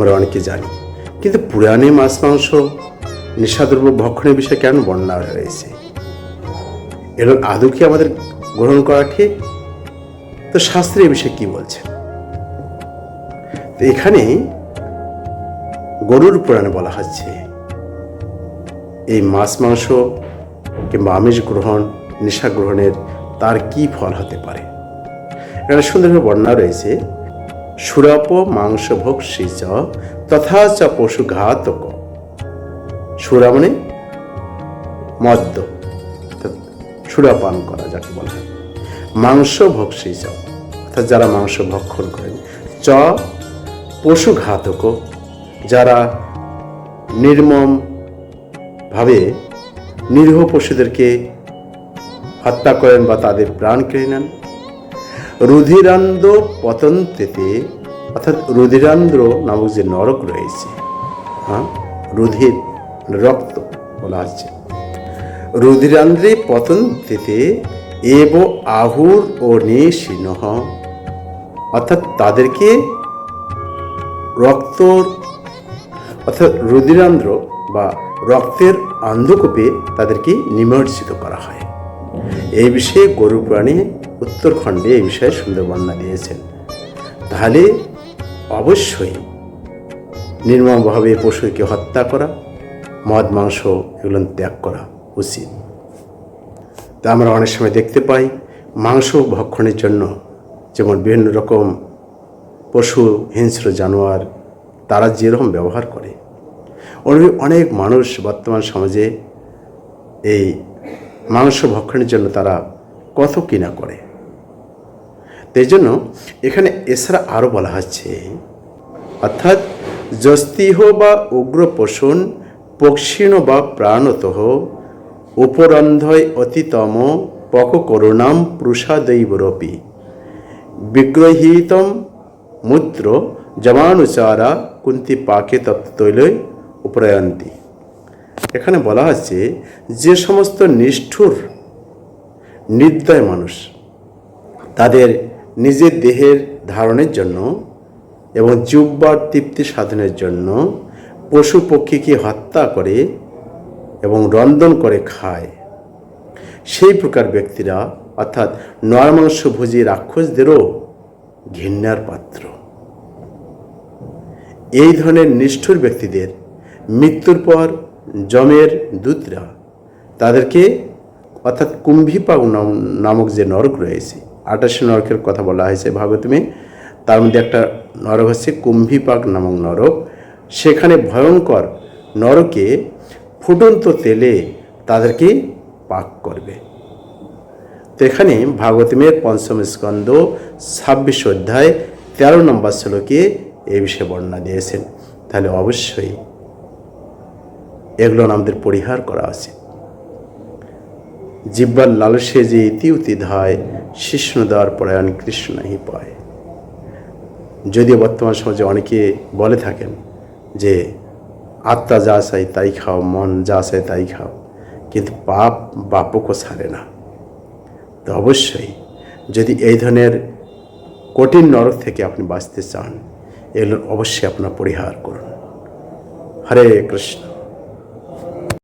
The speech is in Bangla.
আমরা অনেকে জানি। কিন্তু পুরাণে মাছ, মাংস, নেশাদ্রব্য, ভক্ষণের বিষয়ে কেন বর্ণনা রয়েছে? এগুলো আদৌ কি আমাদের গ্রহণ করা ঠিক? তো শাস্ত্রে এ বিষয়ে কি বলছে? এখানে গরুর পুরাণে বলা হচ্ছে, এই মাছ, মাংস কিংবা আমিষ গ্রহণ, নেশা গ্রহণের তার কি ফল হতে পারে? এখানে সুন্দরভাবে বর্ণনা রয়েছে সুরাপ মাংস ভক্ষী চ তথা চ পশুঘাতক। সুরা মানে মদ্য সুরাপান করা যাকে বলা। মাংস ভক্ষী চ অর্থাৎ যারা মাংস ভক্ষণ করেন। চ পশুঘাতক, যারা নির্মম ভাবে নিরীহ পশুদেরকে হত্যা করেন বা তাদের প্রাণ কেড়ে নেন। রুধিরান্দ্র পতন্তেতে, অর্থাৎ রুধিরান্দ্র নামক যে নরক রয়েছে হ্যাঁ? রুধির মানে রক্ত বলা হচ্ছে। রুধিরান্দ্রে পতন্তেতে এব আহুর ও নিশিনহ, অর্থাৎ তাদেরকে রক্ত অর্থাৎ রুধিরান্ধ্র বা রক্তের অন্ধকূপে তাদেরকে নিমজ্জিত করা হয়। এই বিষয়ে গরু প্রাণী উত্তরখণ্ডে এই বিষয়ে সুন্দর বর্ণনা দিয়েছেন। তাহলে অবশ্যই নির্মমভাবে পশুকে হত্যা করা, মদ, মাংস এগুলো ত্যাগ করা উচিত। তা আমরা অনেক সময় দেখতে পাই, মাংস ভক্ষণের জন্য যেমন বিভিন্ন রকম পশু হিংস্র জানোয়ার, তারা যেরকম ব্যবহার করে। অনুরূপ অনেক মানুষ বর্তমান সমাজে এই মাংস ভক্ষণের জন্য তারা কত কিনা করে। তো এই জন্য এখানে এছাড়া আরও বলা হচ্ছে, অর্থাৎ যস্তিহ বা উগ্র পোষণ পক্ষিণ বা প্রাণতঃ, উপরন্ধয় অতিতম, পক করুণাম প্রসাদৈবরপি বিগ্রহীতম মূত্র জমানুচারা কুন্তি পাকে তত্ত্বৈলয় উপরয়ন্তী। এখানে বলা হচ্ছে যে সমস্ত নিষ্ঠুর, নির্দয় মানুষ, তাদের নিজের দেহের ধারণের জন্য এবং জুব্বার তৃপ্তি সাধনের জন্য পশু পক্ষীকে হত্যা করে এবং রন্ধন করে খায়। সেই প্রকার ব্যক্তিরা অর্থাৎ নরমাংসভোজী রাক্ষসদেরও ঘৃণার পাত্র। এই ধরনের নিষ্ঠুর ব্যক্তিদের মৃত্যুর পর জমের দূতরা তাদেরকে অর্থাৎ কুম্ভীপাক নাম- নামক যে নরক রয়েছে আটাশি নরকের কথা বলা হয়েছে, ভাবে তুমি? তার মধ্যে একটা নরক হচ্ছে কুম্ভীপাক নামক নরক। সেখানে ভয়ঙ্কর নরকে ফুটন্ত তেলে তাদেরকে পাক করবে। তো এখানে ভাগবতমের পঞ্চম স্কন্দ ছাব্বিশ অধ্যায়, তেরো নম্বর শ্লোকে এই বিষয়ে বর্ণনা দিয়েছেন। তাহলে অবশ্যই এগুলো আমাদের পরিহার করা উচিত। জিব্বার লালসে যে ইতি উতি ধায় শিষ্ণ দেওয়ার পরায়ণ কৃষ্ণ হি পায়। যদিও বর্তমান সমাজে অনেকে বলে থাকেন যে, আত্মা যা চাই তাই খাও, মন যা চাই তাই খাও, কিন্তু পাপ বাপকও ছাড়ে না। তো অবশ্যই, যদি এই ধরনের কঠিন নরক থেকে আপনি বাঁচতে চান, এগুলো অবশ্যই আপনার পরিহার করুন। হরে কৃষ্ণ।